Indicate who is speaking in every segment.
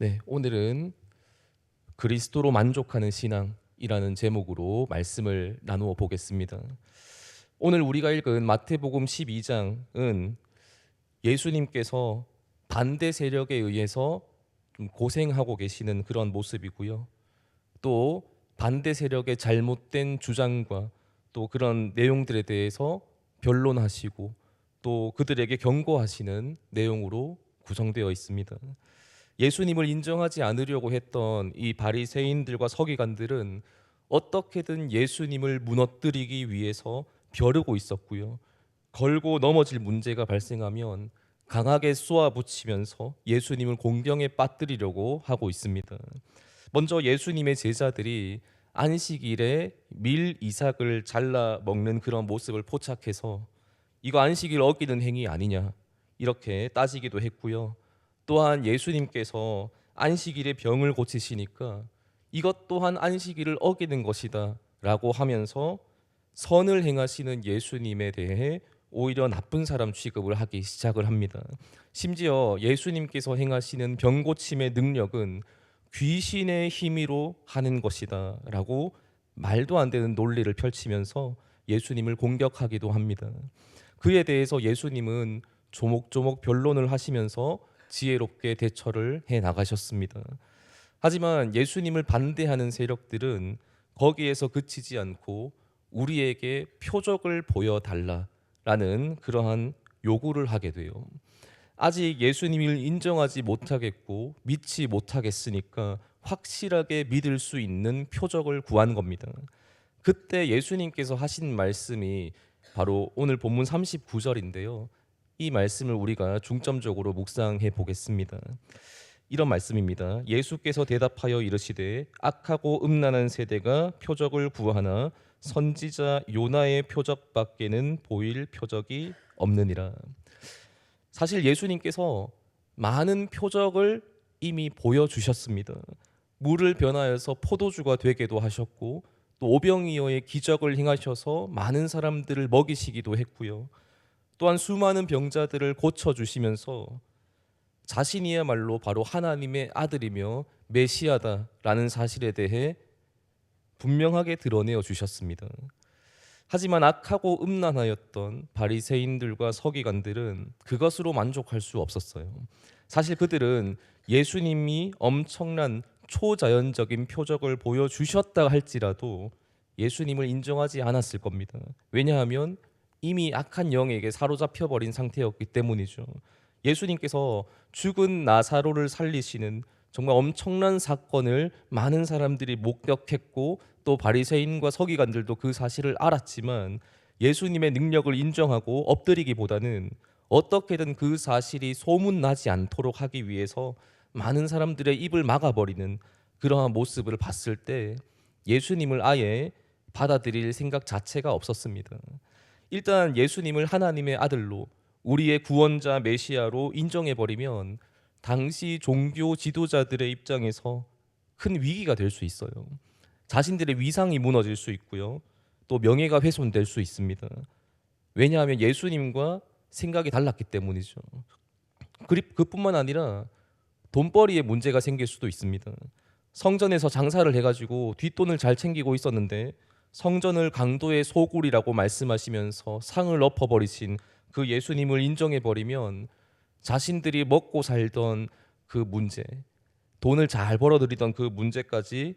Speaker 1: 네, 오늘은 그리스도로 만족하는 신앙이라는 제목으로 말씀을 나누어 보겠습니다. 오늘 우리가 읽은 마태복음 12장은 예수님께서 반대 세력에 의해서 좀 고생하고 계시는 그런 모습이고요. 또 반대 세력의 잘못된 주장과 또 그런 내용들에 대해서 변론하시고 또 그들에게 경고하시는 내용으로 구성되어 있습니다. 예수님을 인정하지 않으려고 했던 이 바리새인들과 서기관들은 어떻게든 예수님을 무너뜨리기 위해서 벼르고 있었고요. 걸고 넘어질 문제가 발생하면 강하게 쏘아붙이면서 예수님을 공경에 빠뜨리려고 하고 있습니다. 먼저 예수님의 제자들이 안식일에 밀 이삭을 잘라 먹는 그런 모습을 포착해서 이거 안식일 어기는 행위 아니냐 이렇게 따지기도 했고요. 또한 예수님께서 안식일에 병을 고치시니까 이것 또한 안식일을 어기는 것이다라고 하면서 선을 행하시는 예수님에 대해 오히려 나쁜 사람 취급을 하기 시작을 합니다. 심지어 예수님께서 행하시는 병 고침의 능력은 귀신의 힘으로 하는 것이다라고 말도 안 되는 논리를 펼치면서 예수님을 공격하기도 합니다. 그에 대해서 예수님은 조목조목 변론을 하시면서 지혜롭게 대처를 해 나가셨습니다. 하지만 예수님을 반대하는 세력들은 거기에서 그치지 않고 우리에게 표적을 보여달라라는 그러한 요구를 하게 돼요. 아직 예수님을 인정하지 못하겠고 믿지 못하겠으니까 확실하게 믿을 수 있는 표적을 구한 겁니다. 그때 예수님께서 하신 말씀이 바로 오늘 본문 39절인데요. 이 말씀을 우리가 중점적으로 묵상해 보겠습니다. 이런 말씀입니다. 예수께서 대답하여 이르시되 악하고 음란한 세대가 표적을 구하나 선지자 요나의 표적밖에는 보일 표적이 없느니라. 사실 예수님께서 많은 표적을 이미 보여주셨습니다. 물을 변하여서 포도주가 되게도 하셨고 또 오병이어의 기적을 행하셔서 많은 사람들을 먹이시기도 했고요. 또한 수많은 병자들을 고쳐 주시면서 자신이야말로 바로 하나님의 아들이며 메시아다라는 사실에 대해 분명하게 드러내어 주셨습니다. 하지만 악하고 음란하였던 바리새인들과 서기관들은 그것으로 만족할 수 없었어요. 사실 그들은 예수님이 엄청난 초자연적인 표적을 보여 주셨다 할지라도 예수님을 인정하지 않았을 겁니다. 왜냐하면 이미 악한 영에게 사로잡혀 버린 상태였기 때문이죠. 예수님께서 죽은 나사로를 살리시는 정말 엄청난 사건을 많은 사람들이 목격했고 또 바리새인과 서기관들도 그 사실을 알았지만 예수님의 능력을 인정하고 엎드리기보다는 어떻게든 그 사실이 소문 나지 않도록 하기 위해서 많은 사람들의 입을 막아버리는 그러한 모습을 봤을 때 예수님을 아예 받아들일 생각 자체가 없었습니다. 일단 예수님을 하나님의 아들로 우리의 구원자 메시아로 인정해 버리면 당시 종교 지도자들의 입장에서 큰 위기가 될 수 있어요. 자신들의 위상이 무너질 수 있고요. 또 명예가 훼손될 수 있습니다. 왜냐하면 예수님과 생각이 달랐기 때문이죠. 그뿐만 아니라 돈벌이에 문제가 생길 수도 있습니다. 성전에서 장사를 해가지고 뒷돈을 잘 챙기고 있었는데 성전을 강도의 소굴이라고 말씀하시면서 상을 엎어버리신 그 예수님을 인정해버리면 자신들이 먹고 살던 그 문제, 돈을 잘 벌어들이던 그 문제까지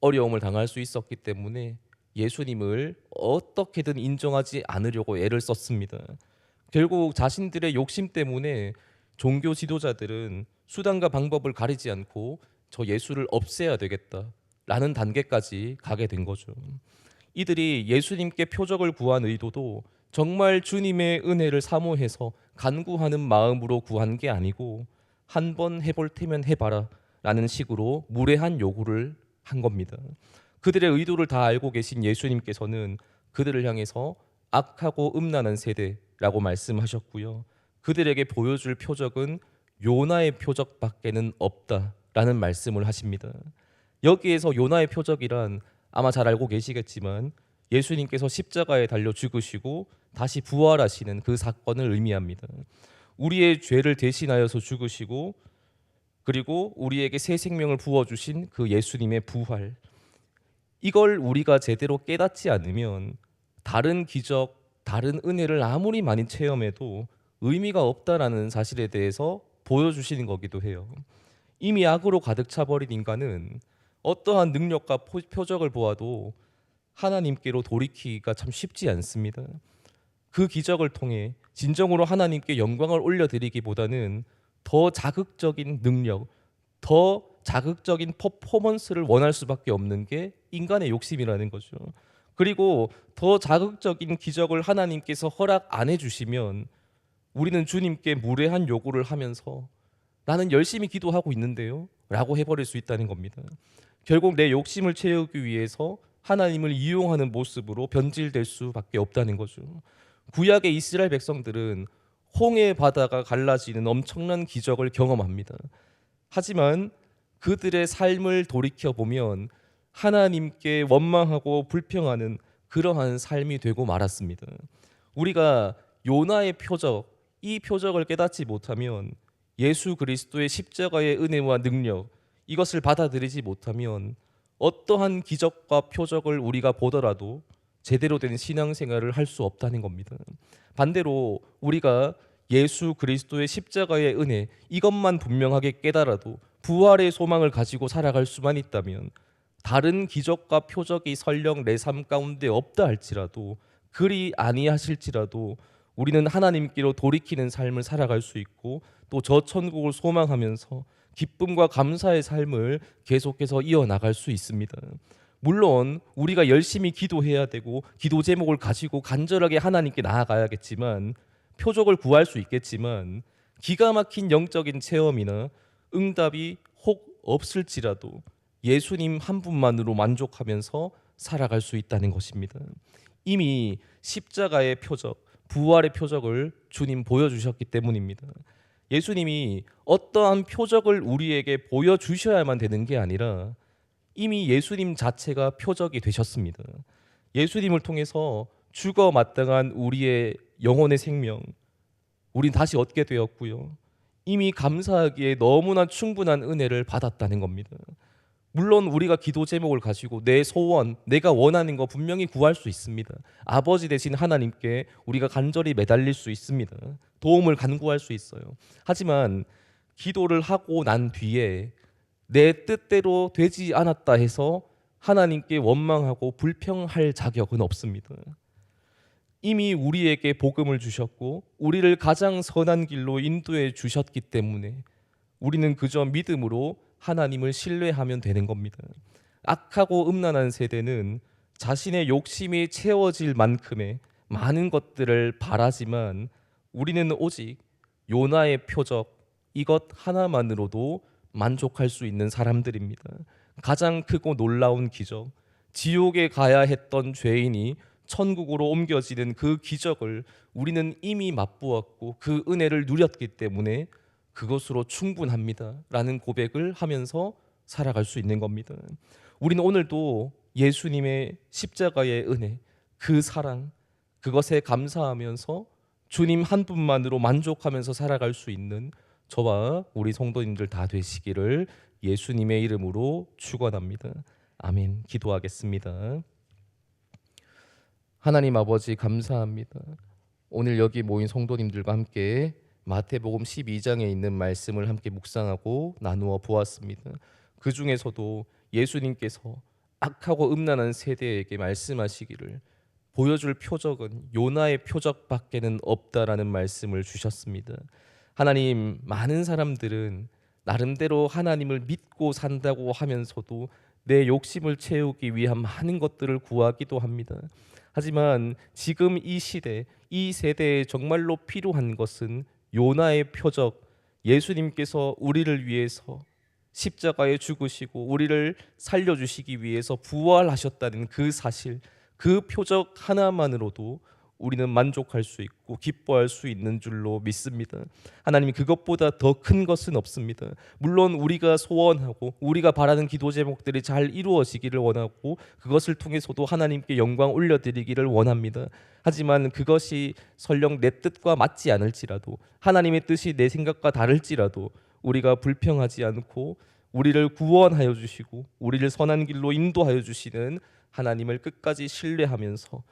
Speaker 1: 어려움을 당할 수 있었기 때문에 예수님을 어떻게든 인정하지 않으려고 애를 썼습니다. 결국 자신들의 욕심 때문에 종교 지도자들은 수단과 방법을 가리지 않고 저 예수를 없애야 되겠다라는 단계까지 가게 된 거죠. 이들이 예수님께 표적을 구한 의도도 정말 주님의 은혜를 사모해서 간구하는 마음으로 구한 게 아니고 한 번 해볼 테면 해봐라 라는 식으로 무례한 요구를 한 겁니다. 그들의 의도를 다 알고 계신 예수님께서는 그들을 향해서 악하고 음란한 세대라고 말씀하셨고요. 그들에게 보여줄 표적은 요나의 표적밖에는 없다라는 말씀을 하십니다. 여기에서 요나의 표적이란 아마 잘 알고 계시겠지만 예수님께서 십자가에 달려 죽으시고 다시 부활하시는 그 사건을 의미합니다. 우리의 죄를 대신하여서 죽으시고 그리고 우리에게 새 생명을 부어 주신 그 예수님의 부활. 이걸 우리가 제대로 깨닫지 않으면 다른 기적, 다른 은혜를 아무리 많이 체험해도 의미가 없다라는 사실에 대해서 보여주시는 거기도 해요. 이미 악으로 가득 차버린 인간은 어떠한 능력과 포- 표적을 보아도 하나님께로 돌이키기가 참 쉽지 않습니다. 그 기적을 통해 진정으로 하나님께 영광을 올려드리기보다는 더 자극적인 능력, 더 자극적인 퍼포먼스를 원할 수밖에 없는 게 인간의 욕심이라는 거죠. 그리고 더 자극적인 기적을 하나님께서 허락 안 해주시면 우리는 주님께 무례한 요구를 하면서 나는 열심히 기도하고 있는데요. 라고 해버릴 수 있다는 겁니다. 결국 내 욕심을 채우기 위해서 하나님을 이용하는 모습으로 변질될 수밖에 없다는 거죠. 구약의 이스라엘 백성들은 홍해 바다가 갈라지는 엄청난 기적을 경험합니다. 하지만 그들의 삶을 돌이켜 보면 하나님께 원망하고 불평하는 그러한 삶이 되고 말았습니다. 우리가 요나의 표적, 이 표적을 깨닫지 못하면 예수 그리스도의 십자가의 은혜와 능력 이것을 받아들이지 못하면 어떠한 기적과 표적을 우리가 보더라도 제대로 된 신앙생활을 할 수 없다는 겁니다. 반대로 우리가 예수 그리스도의 십자가의 은혜 이것만 분명하게 깨달아도 부활의 소망을 가지고 살아갈 수만 있다면 다른 기적과 표적이 설령 내 삶 가운데 없다 할지라도 그리 아니하실지라도 우리는 하나님께로 돌이키는 삶을 살아갈 수 있고 또 저 천국을 소망하면서 기쁨과 감사의 삶을 계속해서 이어나갈 수 있습니다. 물론 우리가 열심히 기도해야 되고 기도 제목을 가지고 간절하게 하나님께 나아가야겠지만 표적을 구할 수 있겠지만 기가 막힌 영적인 체험이나 응답이 혹 없을지라도 예수님 한 분만으로 만족하면서 살아갈 수 있다는 것입니다. 이미 십자가의 표적, 부활의 표적을 주님 보여주셨기 때문입니다. 예수님이 어떠한 표적을 우리에게 보여주셔야만 되는 게 아니라 이미 예수님 자체가 표적이 되셨습니다. 예수님을 통해서 죽어 마땅한 우리의 영혼의 생명, 우린 다시 얻게 되었고요. 이미 감사하기에 너무나 충분한 은혜를 받았다는 겁니다. 물론 우리가 기도 제목을 가지고 내 소원, 내가 원하는 거 분명히 구할 수 있습니다. 아버지 대신 하나님께 우리가 간절히 매달릴 수 있습니다. 도움을 간구할 수 있어요. 하지만 기도를 하고 난 뒤에 내 뜻대로 되지 않았다 해서 하나님께 원망하고 불평할 자격은 없습니다. 이미 우리에게 복음을 주셨고 우리를 가장 선한 길로 인도해 주셨기 때문에 우리는 그저 믿음으로 하나님을 신뢰하면 되는 겁니다. 악하고 음란한 세대는 자신의 욕심이 채워질 만큼의 많은 것들을 바라지만 우리는 오직 요나의 표적 이것 하나만으로도 만족할 수 있는 사람들입니다. 가장 크고 놀라운 기적, 지옥에 가야 했던 죄인이 천국으로 옮겨지는 그 기적을 우리는 이미 맛보았고 그 은혜를 누렸기 때문에 그것으로 충분합니다 라는 고백을 하면서 살아갈 수 있는 겁니다. 우리는 오늘도 예수님의 십자가의 은혜, 그 사랑, 그것에 감사하면서 주님 한 분만으로 만족하면서 살아갈 수 있는 저와 우리 성도님들 다 되시기를 예수님의 이름으로 축원합니다. 아멘. 기도하겠습니다. 하나님 아버지 감사합니다. 오늘 여기 모인 성도님들과 함께 마태복음 12장에 있는 말씀을 함께 묵상하고 나누어 보았습니다. 그 중에서도 예수님께서 악하고 음란한 세대에게 말씀하시기를 보여줄 표적은 요나의 표적밖에는 없다라는 말씀을 주셨습니다. 하나님 많은 사람들은 나름대로 하나님을 믿고 산다고 하면서도 내 욕심을 채우기 위한 많은 것들을 구하기도 합니다. 하지만 지금 이 시대, 이 세대에 정말로 필요한 것은 요나의 표적, 예수님께서 우리를 위해서 십자가에 죽으시고 우리를 살려 주시기 위해서 부활하셨다는 그 사실, 그 표적 하나만으로도 우리는 만족할 수 있고 기뻐할 수 있는 줄로 믿습니다. 하나님 그것보다 더 큰 것은 없습니다. 물론 우리가 소원하고 우리가 바라는 기도 제목들이 잘 이루어지기를 원하고 그것을 통해서도 하나님께 영광 올려드리기를 원합니다. 하지만 그것이 설령 내 뜻과 맞지 않을지라도 하나님의 뜻이 내 생각과 다를지라도 우리가 불평하지 않고 우리를 구원하여 주시고 우리를 선한 길로 인도하여 주시는 하나님을 끝까지 신뢰하면서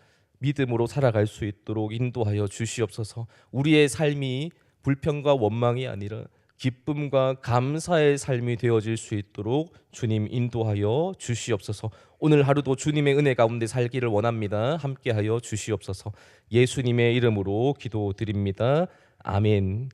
Speaker 1: 믿음으로 살아갈 수 있도록 인도하여 주시옵소서. 우리의 삶이 불평과 원망이 아니라 기쁨과 감사의 삶이 되어질 수 있도록 주님 인도하여 주시옵소서. 오늘 하루도 주님의 은혜 가운데 살기를 원합니다. 함께하여 주시옵소서. 예수님의 이름으로 기도드립니다. 아멘.